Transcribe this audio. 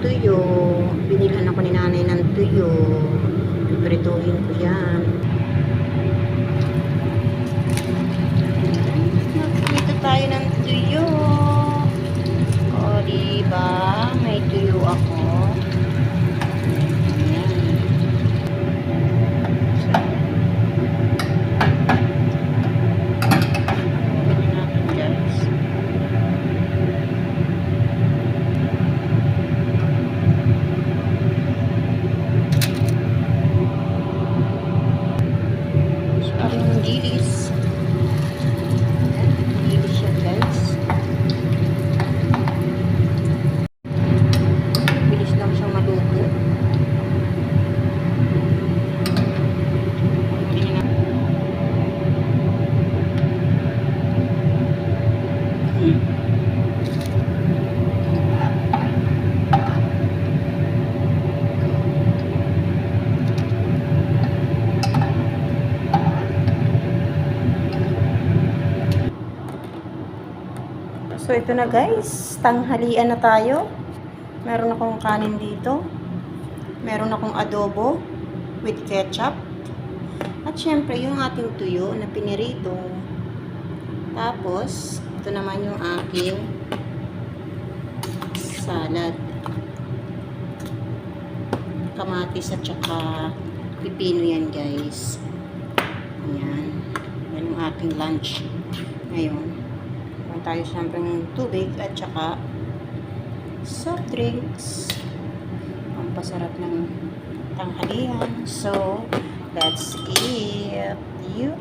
tuyo. Binilhan ako ni nanay ng tuyo. Prituhin ko yan. Dito tayo ng tuyo. O, diba? May tuyo ako. Ayan. So, ganyan natin, guys. So, yung So, ito na guys. Tanghalian na tayo. Meron akong kanin dito. Meron akong adobo with ketchup. At syempre, yung ating tuyo na pinirito. Tapos, ito naman yung aking salad. Kamatis at saka pipino yan guys. Ayan. Yan yung ating lunch. Ngayon. Meron tayo syempre ng tubig at saka soft drinks. Ang pasarap ng tanghalian. So, that's it. You